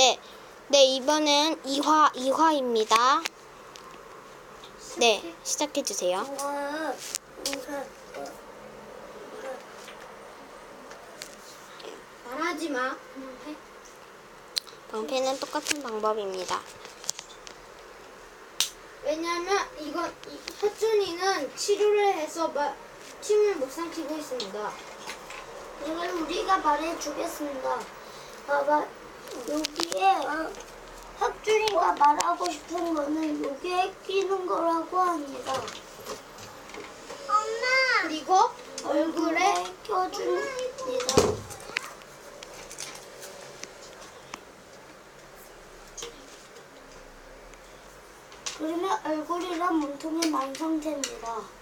네. 네, 이번엔 2화, 2화입니다. 네, 시작해 주세요. 이거는 이거 말하지 마. 방패는 똑같은 방법입니다. 왜냐면 이건 이- 혜준이는 치료를 해서 마, 침을 못 삼키고 있습니다. 이걸 우리가 말해주겠습니다. 봐봐 여기에 어, 학준이가 말하고 싶은 거는 여기에 끼는 거라고 합니다. 엄마 그리고 얼굴에 껴줍니다. 그러면 얼굴이랑 몸통이 완성됩니다.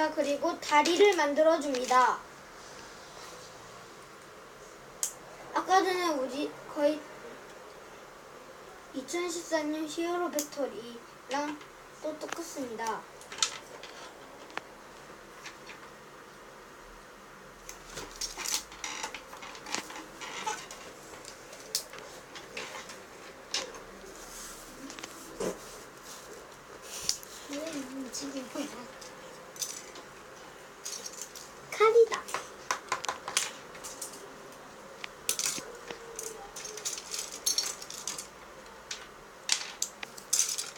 자 그리고 다리를 만들어 줍니다. 아까 전에 우리 거의 2014년 히어로 배터리랑 또 똑같습니다. 왜 움직이는 거야? 칼이다.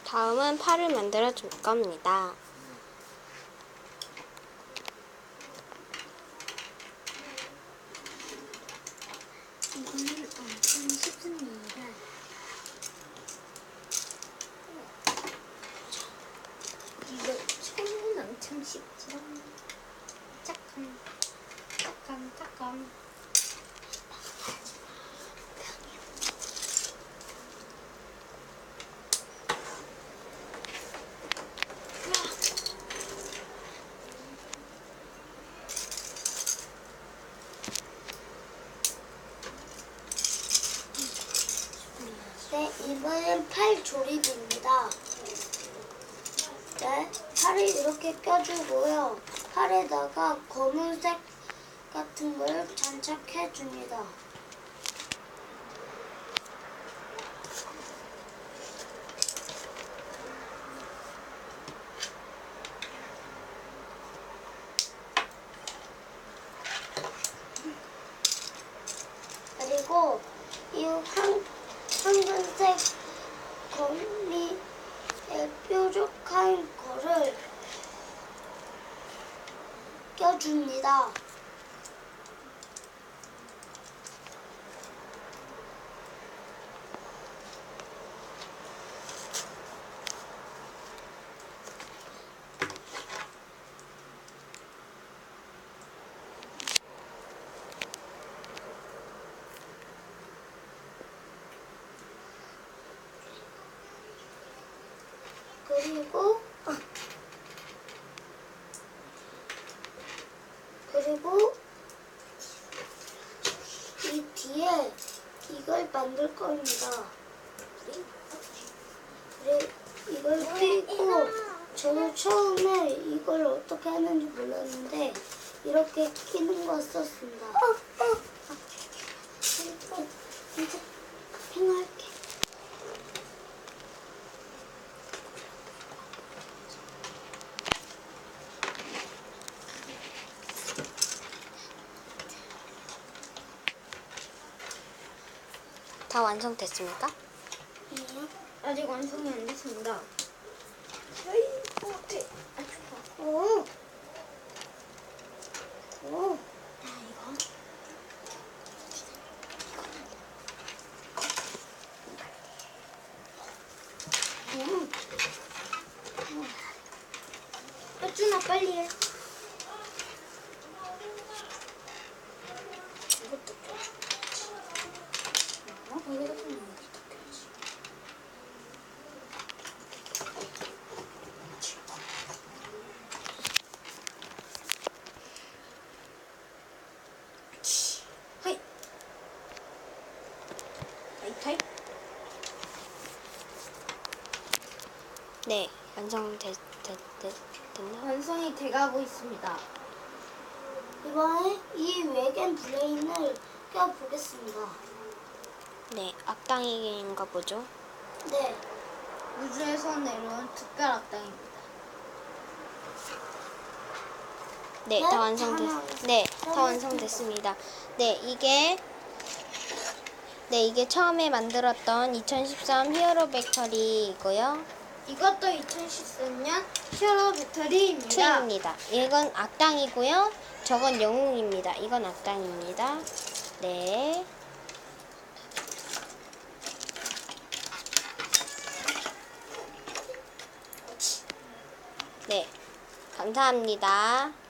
다음은 팔을 만들어 줄 겁니다. 이거는 엄청 쉽습니다. 이거 처음은 엄청 쉽죠. 잠깐, 잠깐, 잠깐. 네, 이번엔 팔 조립입니다. 네, 팔을 이렇게 껴주고요. 팔에다가 검은색 같은 걸 장착해 줍니다. 그리고 이 황, 황금색 거미에 뾰족한 거를 껴줍니다. 그리고 아. 그리고 이 뒤에 이걸 만들 겁니다. 그리고 이걸 끼고 저는 처음에 이걸 어떻게 하는지 몰랐는데 이렇게 끼는 거 썼습니다. 그리고 이제 행할게. 다 완성됐습니까? 아직 완성이 안 됐습니다. 어때? 오. 오. 음. 혜준아 빨리 해. 이것도 껴줘야지. 어? 여기다 좀 여기다 껴야지. 하이. 하이 타이. 네, 완성됐, 됐, 됐, 됐나? 완성이 돼가고 있습니다. 이번에 이 외계인 브레인을 껴보겠습니다. 네, 악당인가 보죠. 네, 우주에서 내려온 특별 악당입니다. 네, 네, 다 완성됐. 다 네, 다 완성됐습니다. 완성됐습니다. 네, 이게 네, 이게 처음에 만들었던 2013 히어로 배터리이고요. 이것도 2013년 히어로 배터리입니다. 2입니다. 이건 악당이고요. 저건 영웅입니다. 이건 악당입니다. 네. 네. 감사합니다.